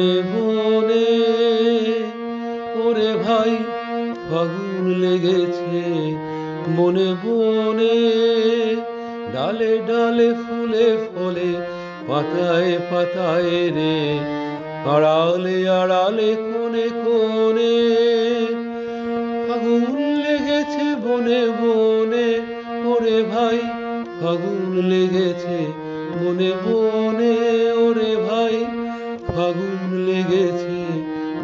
বনে বনে ওরে ভাই, ফাগুন লেগেছে। মনে বনে ডালে ডালে ফুলে ফলে, পাতায় পাতায় রে, আড়ালে আড়ালে, কোণে কোণে। ফাগুন লেগেছে বনে বনে ওরে ভাই, ফাগুন লেগেছে বনে বনে ওরে ভাই। ফাগুন লেগেছে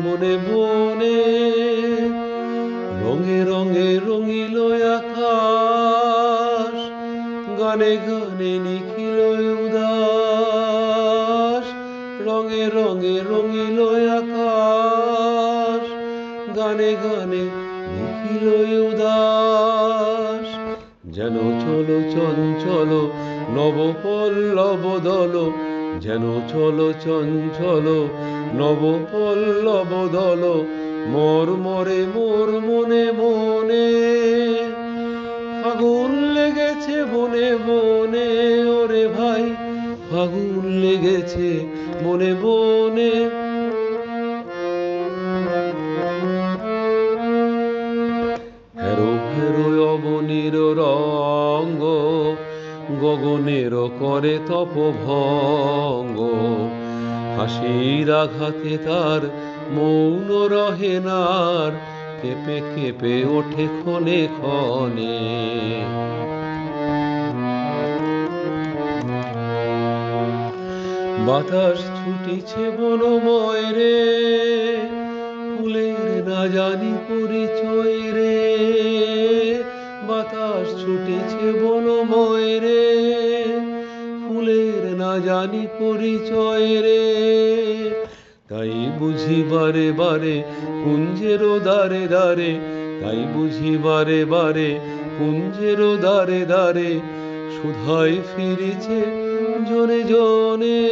মনে বনে রঙে রঙে রঙিল আকাশ, গানে গানে নিখিল উদাস। রঙে রঙে রঙিল আকাশ, গানে গানে নিখিল উদাস। যেন চলো চঞ্চল নবপল্লব দল যেন চলো চঞ্চল নব পল্লব দল মোর মরে মোর মনে। মনে ফাগুন লেগেছে মনে মনে, ওরে ভাই, ফাগুন লেগেছে মনে বনে গগনের করে তপভঙ্গ। হাসির আঘাতে তার মৌন রহে নার, কেঁপে কেঁপে ওঠে ক্ষণে ক্ষণে বাতাস ছুটিছে বনময় রে, ফুলের না জানি পরিচয় রে। বাতাস ছুটিছে বনময় রে। ফুলের না জানি পরিচয় রে। তাই বুঝি বারে বারে কুঞ্জের দারে দারে তাই বুঝি বারে বারে কুঞ্জের দারে দারে সুধাই ফিরেছে জনে জনে।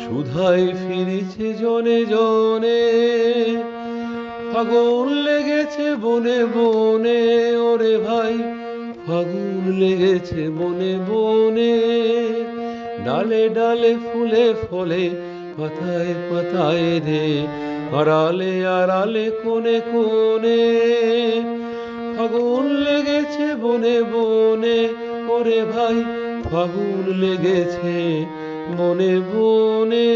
সুধাই ফিরেছে জনে জনে। ফাগুন লেগেছে বনে বনে, ওরে ভাই, ফাগুন লেগেছে বনে বনে। ডালে ডালে ফুলে ফলে, পাতায় পাতায় রে, আড়ালে আড়ালে কোণে কোণে। ফাগুন লেগেছে বনে বনে, ওরে ভাই, ফাগুন লেগেছে বনে বনে।